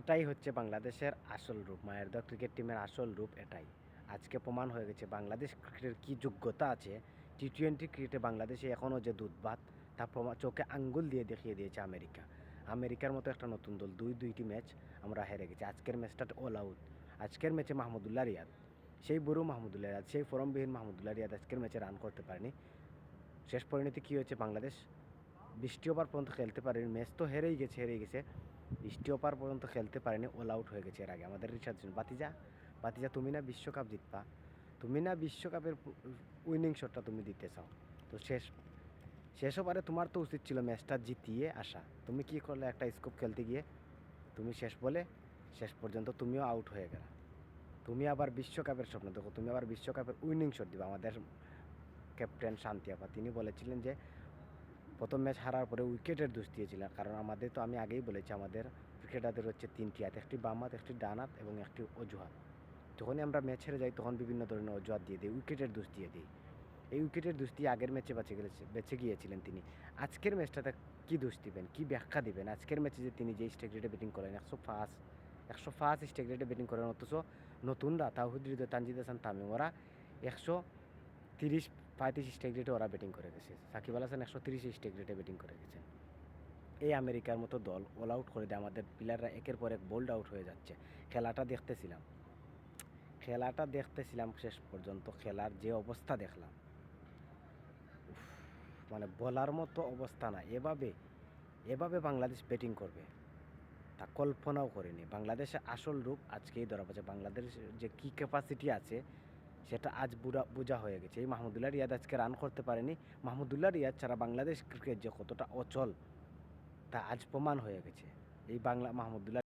এটাই হচ্ছে বাংলাদেশের আসল রূপ মায়ের দা ক্রিকেট টিমের আসল রূপ এটাই। আজকে প্রমাণ হয়ে গেছে বাংলাদেশ ক্রিকেটের কী যোগ্যতা আছে। টি টোয়েন্টি ক্রিকেটে বাংলাদেশে এখনও যে দুধবাত তা চোখে আঙ্গুল দিয়ে দেখিয়ে দিয়েছে আমেরিকা। আমেরিকার মতো একটা নতুন দল, দুই দুইটি ম্যাচ আমরা হেরে গেছি। আজকের ম্যাচটা অল আউট আজকের ম্যাচে মাহমুদুল্লাহ রিয়াদ। সেই বুড়ো মাহমুদুল্লাহ রিয়াদ, সেই ফরমবিহীন মাহমুদুল্লাহ রিয়াদ আজকের ম্যাচে রান করতে পারেনি। শেষ পরিণতি কী হয়েছে বাংলাদেশ? বৃষ্টি ওভার পর্যন্ত খেলতে পারেনি। ম্যাচ তো হেরেই গেছে হেরেই গেছে। বৃষ্টি ওভার পর্যন্ত খেলতে পারেনি অল আউট হয়ে গেছে এর আগে। আমাদের রিচার্জ বাতিজা বাতিজা, তুমি না বিশ্বকাপ জিতবা। তুমি না বিশ্বকাপের উইনিং শটটা তুমি দিতে চাও। তো শেষ শেষ ওভারে তোমার তো উচিত ছিল ম্যাচটা জিতিয়ে আসা। তুমি কি করলে একটা স্কোপ খেলতে গিয়ে? তুমি শেষ বলে শেষ পর্যন্ত তুমিও আউট হয়ে গেলা। তুমি আবার বিশ্বকাপের স্বপ্ন। দেখো, তুমি আবার বিশ্বকাপের উইনিং শট দিবা। আমাদের ক্যাপ্টেন শান্তি আপা, তিনি বলেছিলেন যে প্রথম ম্যাচ হারার পরে উইকেটের দোষ দিয়েছিলেন কারণ আমাদের তো আমি আগেই বলেছি, আমাদের ক্রিকেটারদের হচ্ছে তিনটি হাত, একটি বাম হাত, একটি ডান হাত এবং একটি অজুহাত। যখনই আমরা ম্যাচ হেরে যাই, তখন বিভিন্ন ধরনের অজুহাত দিয়ে দিই, উইকেটের দোষ দিয়ে দিই। এই উইকেটের দোষ দিয়ে আগের ম্যাচে বেঁচে গেছে বেঁচে গিয়েছিলেন তিনি। আজকের ম্যাচটাতে কী দোষ দিবেন, কী ব্যাখ্যা দিবেন? আজকের ম্যাচে যে তিনি যে স্টেক রেটে ব্যাটিং করেন, একশো ফার্স্ট একশো ফার্স্ট স্টেক রেটে ব্যাটিং করেন, অথচ নতুনরা তাহিদ তানজিদ হাসান, তামিম ওরা একশো তিরিশ পঁয়ত্রিশ স্টেক রেটে ওরা ব্যাটিং করে গেছে। সাকিব আল হাসান একশো তিরিশ স্টেক রেটে ব্যাটিং করে গেছেন। এই আমেরিকার মতো দল অল আউট করে দেয়। আমাদের প্লেয়াররা একের পর এক বোল্ড আউট হয়ে যাচ্ছে। খেলাটা দেখতেছিলাম। খেলাটা দেখতেছিলাম শেষ পর্যন্ত। খেলার যে অবস্থা দেখলাম মানে বলার মতো অবস্থা না। এভাবে এভাবে বাংলাদেশ ব্যাটিং করবে, তা কল্পনাও করিনি। বাংলাদেশের আসল রূপ আজকেই ধরা পড়ছে। বাংলাদেশ যে কী ক্যাপাসিটি আছে সেটা আজ বুড়া, বোঝা হয়ে গেছে। এই মাহমুদুল্লাহ রিয়াদ আজকে রান করতে পারেনি। মাহমুদুল্লাহ রিয়াদ ছাড়া বাংলাদেশ ক্রিকেট যে কতটা অচল, তা আজ প্রমাণ হয়ে গেছে। এই বাংলা মাহমুদুল্লাহ